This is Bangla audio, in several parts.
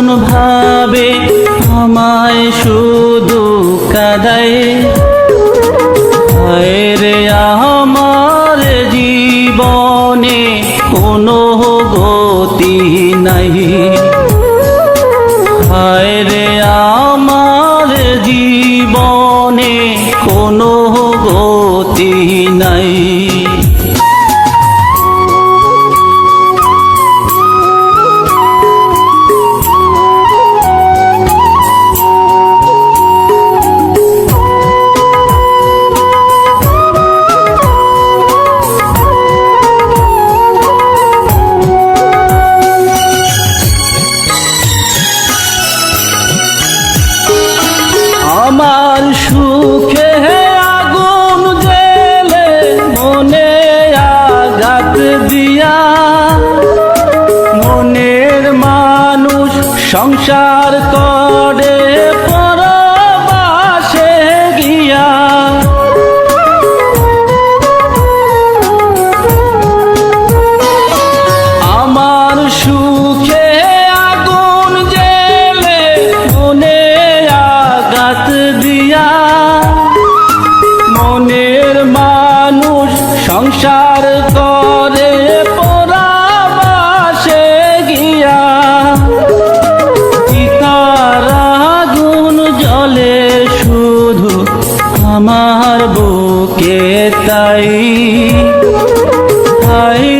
ভাবে আমায় শুধু কাদায়। আমার সুখে আগুন জেলে মনে আঘাত দিয়া। মনের মানুষ সংসার করে সংসার করে পরাবাসে গিয়া পিতার আগুন জলে শুধু আমার বুকে তাই। হায়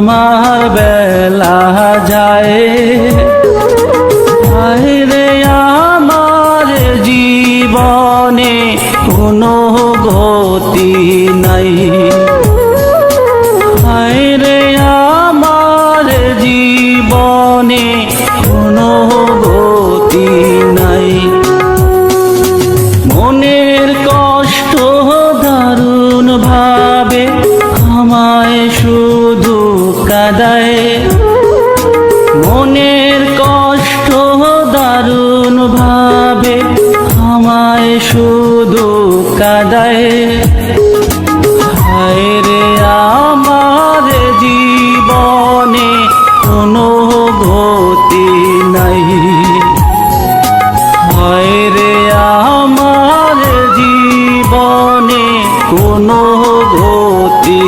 আমার বেলা যায়। আইরে আমার জীবনে কোনো গতি নাই। শুধু কাদায়। হায় রে আমার জীবনে কোনো গতি নাই। হায় রে আমার জীবনে কোনো গতি